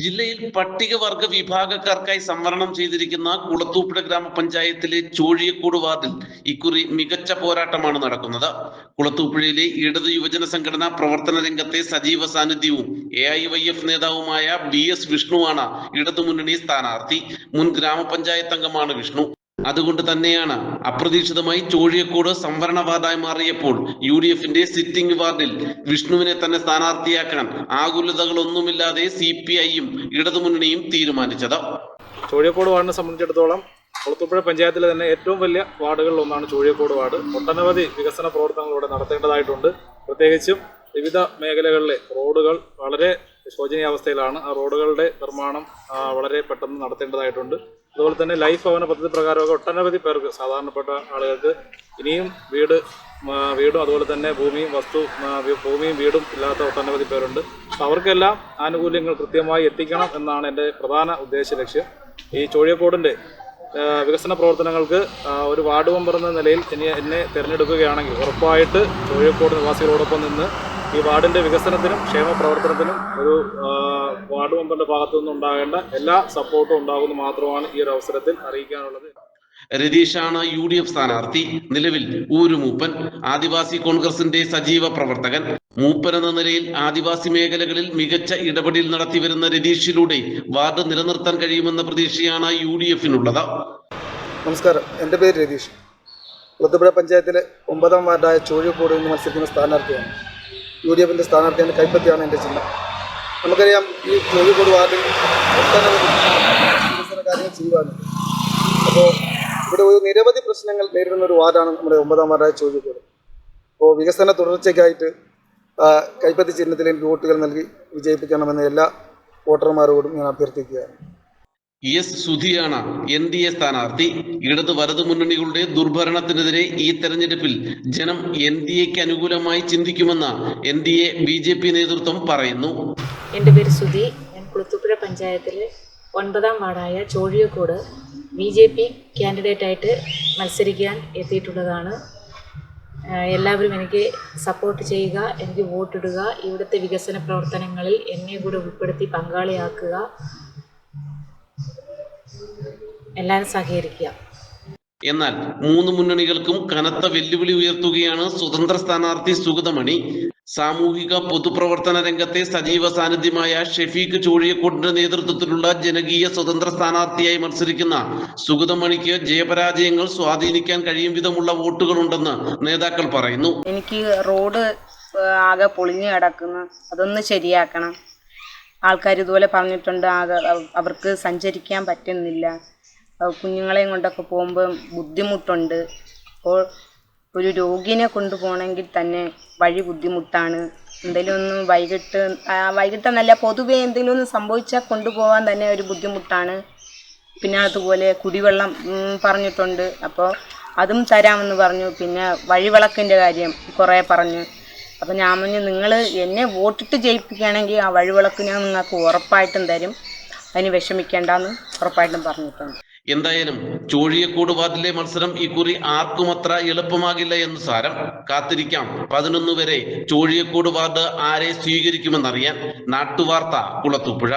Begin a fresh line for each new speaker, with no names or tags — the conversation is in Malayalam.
ജില്ലയിൽ പട്ടികവർഗ വിഭാഗക്കാർക്കായി സംവരണം ചെയ്തിരിക്കുന്ന കുളത്തൂപ്പുഴ ഗ്രാമപഞ്ചായത്തിലെ ചോഴിയക്കോട് വാർഡിൽ ഇക്കുറി മികച്ച പോരാട്ടമാണ് നടക്കുന്നത്. കുളത്തൂപ്പുഴയിലെ ഇടത് യുവജന സംഘടന പ്രവർത്തന രംഗത്തെ സജീവ സാന്നിധ്യവും എ ഐ വൈ എഫ് നേതാവുമായ ബി എസ് വിഷ്ണുവാണ് ഇടതുമുന്നണി സ്ഥാനാർത്ഥി. മുൻ ഗ്രാമപഞ്ചായത്ത് അംഗമാണ് വിഷ്ണു. അതുകൊണ്ട് തന്നെയാണ് അപ്രതീക്ഷിതമായി ചോഴിയക്കോട് സംവരണ വാർഡായി മാറിയപ്പോൾ യു ഡി എഫിന്റെ സിറ്റിംഗ് വാർഡിൽ വിഷ്ണുവിനെ തന്നെ സ്ഥാനാർത്ഥിയാക്കാൻ ആകുലതകളൊന്നുമില്ലാതെ സി പി ഐയും ഇടതുമുന്നണിയും തീരുമാനിച്ചത്.
ചോഴിയക്കോട് വാർഡിനെ സംബന്ധിച്ചിടത്തോളം കൊളത്തുപ്പുഴ പഞ്ചായത്തിലെ തന്നെ ഏറ്റവും വലിയ വാർഡുകളിൽ ഒന്നാണ് ചോഴിയക്കോട് വാർഡ്. ഒട്ടനവധി വികസന പ്രവർത്തനങ്ങൾ ഇവിടെ നടത്തേണ്ടതായിട്ടുണ്ട്. പ്രത്യേകിച്ചും വിവിധ മേഖലകളിലെ റോഡുകൾ വളരെ ശോചനീയാവസ്ഥയിലാണ്. ആ റോഡുകളുടെ നിർമ്മാണം വളരെ പെട്ടെന്ന് നടത്തേണ്ടതായിട്ടുണ്ട്. അതുപോലെ തന്നെ ലൈഫ് ഭവന പദ്ധതി പ്രകാരമൊക്കെ ഒട്ടനവധി പേർക്ക് സാധാരണപ്പെട്ട ആളുകൾക്ക് ഇനിയും വീട് വീടും അതുപോലെ തന്നെ ഭൂമിയും വസ്തു ഭൂമിയും വീടും ഇല്ലാത്ത ഒട്ടനവധി പേരുണ്ട്. അവർക്കെല്ലാം ആനുകൂല്യങ്ങൾ കൃത്യമായി എത്തിക്കണം എന്നാണ് എന്റെ പ്രധാന ഉദ്ദേശ ലക്ഷ്യം. ഈ ചോഴിയക്കോടിന്റെ വികസന പ്രവർത്തനങ്ങൾക്ക് ഒരു വാർഡ് മെമ്പർ എന്ന നിലയിൽ ഇനി എന്നെ തിരഞ്ഞെടുക്കുകയാണെങ്കിൽ ഉറപ്പായിട്ട് ചോഴിയക്കോട് നിവാസികളോടൊപ്പം നിന്ന് ഈ വാർഡിന്റെ വികസനത്തിനും ക്ഷേമ പ്രവർത്തനത്തിനും ഒരു വാർഡ് മെമ്പറിന്റെ ഭാഗത്തു നിന്നുണ്ടാകേണ്ട എല്ലാ സപ്പോർട്ടും ഉണ്ടാകുമെന്ന് മാത്രമാണ് ഈ ഒരു അവസരത്തിൽ അറിയിക്കാനുള്ളത്.
രതീഷാണ് യു ഡി എഫ് സ്ഥാനാർത്ഥി. നിലവിൽ ഊരുമൂപ്പൻ ആദിവാസി കോൺഗ്രസിന്റെ സജീവ പ്രവർത്തകൻ. മൂപ്പൻ എന്ന നിലയിൽ ആദിവാസി മേഖലകളിൽ മികച്ച ഇടപെടൽ നടത്തിവരുന്ന രതീഷിലൂടെ വാർഡ് നിലനിർത്താൻ കഴിയുമെന്ന പ്രതീക്ഷയാണ് യു ഡി എഫിനുള്ളത്
നമസ്കാരം. എന്റെ പേര് രതീഷ്. കുളത്തുപുഴ പഞ്ചായത്തിലെ ഒമ്പതാം വാർഡായ ചോഴിക്കോട് നിന്ന് മത്സരിക്കുന്ന സ്ഥാനാർത്ഥിയാണ്. യു ഡി എഫിന്റെ സ്ഥാനാർത്ഥിയാണ് കൈപ്പത്തിയാണ് എന്റെ ചിഹ്നം. നമുക്കറിയാം ഈ കോഴിക്കോട് വാർഡിൽ ഒട്ടനവധി വികസന കാര്യങ്ങൾ ചെയ്യുവാണ് അപ്പോൾ ഇവിടെ ഒരു നിരവധി പ്രശ്നങ്ങൾ നേരിടുന്ന ഒരു വാർഡാണ് നമ്മുടെ ഒമ്പതാം വാർഡായ ചോദ്യക്കോട് അപ്പോൾ വികസന തുടർച്ചയ്ക്കായിട്ട് കൈപ്പത്തി ചിഹ്നത്തിൽ എനിക്ക് വോട്ടുകൾ നൽകി വിജയിപ്പിക്കണമെന്ന് എല്ലാ വോട്ടർമാരോടും ഞാൻ അഭ്യർത്ഥിക്കുകയാണ്.
എസ് സുധിയാണ് എൻ ഡി എ സ്ഥാനാർത്ഥി. ഇടത് വലതു മുന്നണികളുടെ ദുർഭരണത്തിനെതിരെ ഈ തെരഞ്ഞെടുപ്പിൽ ജനം എൻ ഡി എക്ക് അനുകൂലമായി ചിന്തിക്കുമെന്ന് N D A B J P നേതൃത്വം പറയുന്നു.
എന്റെ പേര് സുധി. ഞാൻ കുളത്തുപ്പുഴ പഞ്ചായത്തിലെ ഒൻപതാം വാർഡായ ചോഴിയക്കോട് ബി ജെ പി കാൻഡിഡേറ്റായിട്ട് മത്സരിക്കാൻ എത്തിയിട്ടുള്ളതാണ്. എല്ലാവരും എനിക്ക് സപ്പോർട്ട് ചെയ്യുക എനിക്ക് വോട്ടിടുക ഇവിടുത്തെ വികസന പ്രവർത്തനങ്ങളിൽ എന്നെ കൂടെ ഉൾപ്പെടുത്തി പങ്കാളിയാക്കുക എല്ലാവരും സഹകരിക്കുക.
എന്നാൽ മൂന്ന് മുന്നണികൾക്കും കനത്ത വെല്ലുവിളി ഉയർത്തുകയാണ് സ്വതന്ത്ര സ്ഥാനാർത്ഥി സുഗതമണി. സാമൂഹിക പൊതുപ്രവർത്തന രംഗത്തെ സജീവ സാന്നിധ്യമായ ഷെഫീഖ് ചോഴിയക്കോട്ടിന്റെ നേതൃത്വത്തിലുള്ള ജനകീയ സ്വതന്ത്ര സ്ഥാനാർത്ഥിയായി മത്സരിക്കുന്ന സുഗതമണിക്ക് ജയപരാജയങ്ങൾ സ്വാധീനിക്കാൻ കഴിയും വിധമുള്ള വോട്ടുകൾ ഉണ്ടെന്ന് നേതാക്കൾ പറയുന്നു.
എനിക്ക് റോഡ് ആകെ പൊളിഞ്ഞു കിടക്കുന്നു. അതൊന്ന് ശരിയാക്കണം. ആൾക്കാർ ഇതുപോലെ പറഞ്ഞിട്ടുണ്ട് ആകെ അവർക്ക് സഞ്ചരിക്കാൻ പറ്റുന്നില്ല. കുഞ്ഞുങ്ങളെയും കൊണ്ടൊക്കെ പോകുമ്പോൾ ബുദ്ധിമുട്ടുണ്ട്. അപ്പോൾ ഒരു രോഗിനെ കൊണ്ടുപോകണമെങ്കിൽ തന്നെ വഴി ബുദ്ധിമുട്ടാണ്. എന്തെങ്കിലും ഒന്ന് വൈകിട്ട് വൈകിട്ടെന്നല്ല പൊതുവെ എന്തെങ്കിലും ഒന്ന് സംഭവിച്ചാൽ കൊണ്ടുപോകാൻ തന്നെ ഒരു ബുദ്ധിമുട്ടാണ്. പിന്നെ അതുപോലെ കുടിവെള്ളം പറഞ്ഞിട്ടുണ്ട്. അപ്പോൾ അതും തരാമെന്ന് പറഞ്ഞു. പിന്നെ വഴിവിളക്കിന്റെ കാര്യം കുറേ പറഞ്ഞു. അപ്പോൾ ഞാൻ പറഞ്ഞു നിങ്ങൾ എന്നെ വോട്ടിട്ട് ജയിപ്പിക്കുകയാണെങ്കിൽ ആ വഴിവിളക്ക് ഞാൻ നിങ്ങൾക്ക് ഉറപ്പായിട്ടും തരും. അതിന് വിഷമിക്കേണ്ടെന്ന് ഉറപ്പായിട്ടും പറഞ്ഞിട്ടുണ്ട്.
എന്തായാലും ചോഴിയക്കോട് വാർഡിലെ മത്സരം ഇക്കുറി ആർക്കും അത്ര എളുപ്പമാകില്ല എന്ന് സാരം കാത്തിരിക്കാം. പതിനൊന്ന് വരെ ചോഴിയക്കോട് വാർഡ് ആരെ സ്വീകരിക്കുമെന്നറിയാൻ നാട്ടുവാർത്ത കുളത്തുപുഴ